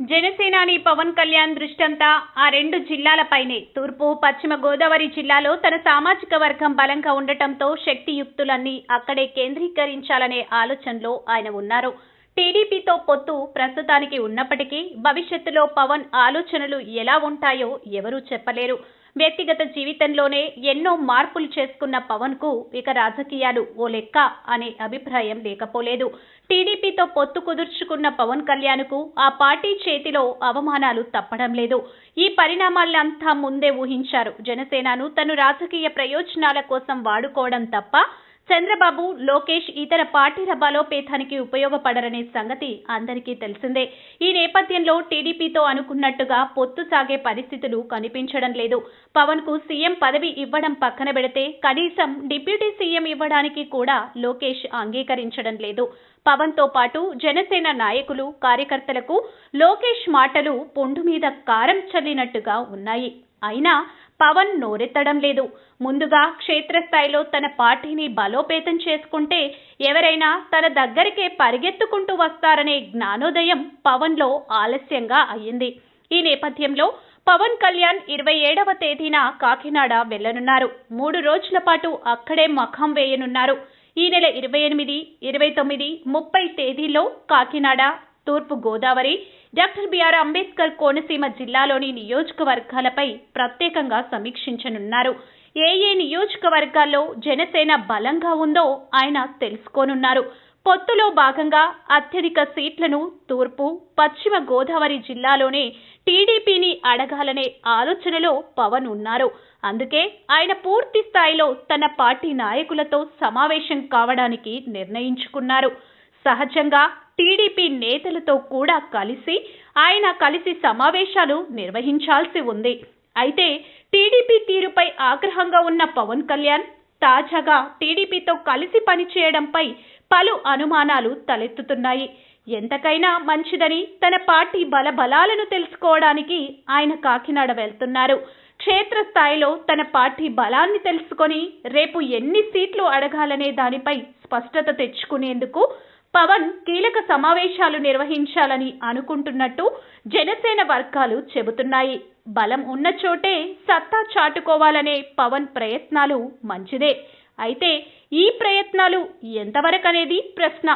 జనసేనాని పవన్ కళ్యాణ్ దృష్టంతా ఆ రెండు జిల్లాలపైనే. తూర్పు పశ్చిమ గోదావరి జిల్లాలో తన సామాజిక వర్గం బలంగా ఉండటంతో శక్తియుక్తులన్నీ అక్కడే కేంద్రీకరించాలనే ఆలోచనలో ఆయన ఉన్నారు. టీడీపీతో పొత్తు ప్రస్తుతానికి ఉన్నప్పటికీ భవిష్యత్తులో పవన్ ఆలోచనలు ఎలా ఉంటాయో ఎవరూ చెప్పలేరు. వ్యక్తిగత జీవితంలోనే ఎన్నో మార్పులు చేసుకున్న పవన్కు ఇక రాజకీయాలు ఓ లెక్క అనే అభిప్రాయం లేకపోలేదు. టీడీపీతో పొత్తు కుదుర్చుకున్న పవన్ కళ్యాణ్కు ఆ పార్టీ చేతిలో అవమానాలు తప్పడం లేదు. ఈ పరిణామాలంతా ముందే ఊహించారు. జనసేనను తను రాజకీయ ప్రయోజనాల కోసం వాడుకోవడం తప్ప చంద్రబాబు లోకేష్ ఇతర పార్టీల బలోపేతానికి ఉపయోగపడరనే సంగతి అందరికీ తెలిసిందే. ఈ నేపథ్యంలో టీడీపీతో అనుకున్నట్టుగా పొత్తు సాగే పరిస్థితులు కనిపించడం లేదు. పవన్కు సీఎం పదవి ఇవ్వడం పక్కన పెడితే కనీసం డిప్యూటీ సీఎం ఇవ్వడానికి కూడా లోకేష్ అంగీకరించడం లేదు. పవన్తో పాటు జనసేన నాయకులు కార్యకర్తలకు లోకేష్ మాటలు పొండు మీద కారం చల్లినట్టుగా ఉన్నాయి. అయినా పవన్ నోరెత్తడం లేదు. ముందుగా క్షేత్రస్థాయిలో తన పార్టీని బలోపేతం చేసుకుంటే ఎవరైనా తన దగ్గరికే పరిగెత్తుకుంటూ వస్తారనే జ్ఞానోదయం పవన్లో ఆలస్యంగా అయ్యింది. ఈ నేపథ్యంలో పవన్ కళ్యాణ్ ఇరవై ఏడవ తేదీన కాకినాడ వెళ్ళనున్నారు మూడు రోజుల పాటు అక్కడే మఖం వేయనున్నారు. ఈ నెల ఇరవై ఎనిమిది ఇరవై తొమ్మిది ముప్పై తేదీల్లో కాకినాడ తూర్పు Godavari doctor B R Ambedkar Konaseema జిల్లాలోని నియోజకవర్గాలపై ప్రత్యేకంగా సమీక్షించనున్నారు. ఏ ఏ నియోజకవర్గాల్లో జనసేన బలంగా ఉందో ఆయన తెలుసుకోనున్నారు. పొత్తులో భాగంగా అత్యధిక సీట్లను తూర్పు పశ్చిమ గోదావరి జిల్లాలోనే టీడీపీని అడగాలనే ఆలోచనలో పవన్ ఉన్నారు. అందుకే ఆయన పూర్తి స్థాయిలో తన పార్టీ నాయకులతో సమావేశం కావడానికి నిర్ణయించుకున్నారు. సహజంగా టీడీపీ నేతలతో కూడా కలిసి ఆయన కలిసి సమావేశాలు నిర్వహించాల్సి ఉంది. అయితే టీడీపీ తీరుపై ఆగ్రహంగా ఉన్న పవన్ కళ్యాణ్ తాజాగా టీడీపీతో కలిసి పనిచేయడంపై పలు అనుమానాలు తలెత్తుతున్నాయి. ఎంతకైనా మంచిదని తన పార్టీ బలబలాలను తెలుసుకోవడానికి ఆయన కాకినాడ వెళ్తున్నారు. క్షేత్రస్థాయిలో తన పార్టీ బలాన్ని తెలుసుకొని రేపు ఎన్ని సీట్లు అడగాలనే దానిపై స్పష్టత తెచ్చుకునేందుకు పవన్ కీలక సమావేశాలు నిర్వహించాలని అనుకుంటున్నట్టు జనసేన వర్గాలు చెబుతున్నాయి. బలం ఉన్న చోటే సత్తా చాటుకోవాలనే పవన్ ప్రయత్నాలు మంచిదే. అయితే ఈ ప్రయత్నాలు ఎంతవరకనేది ప్రశ్న.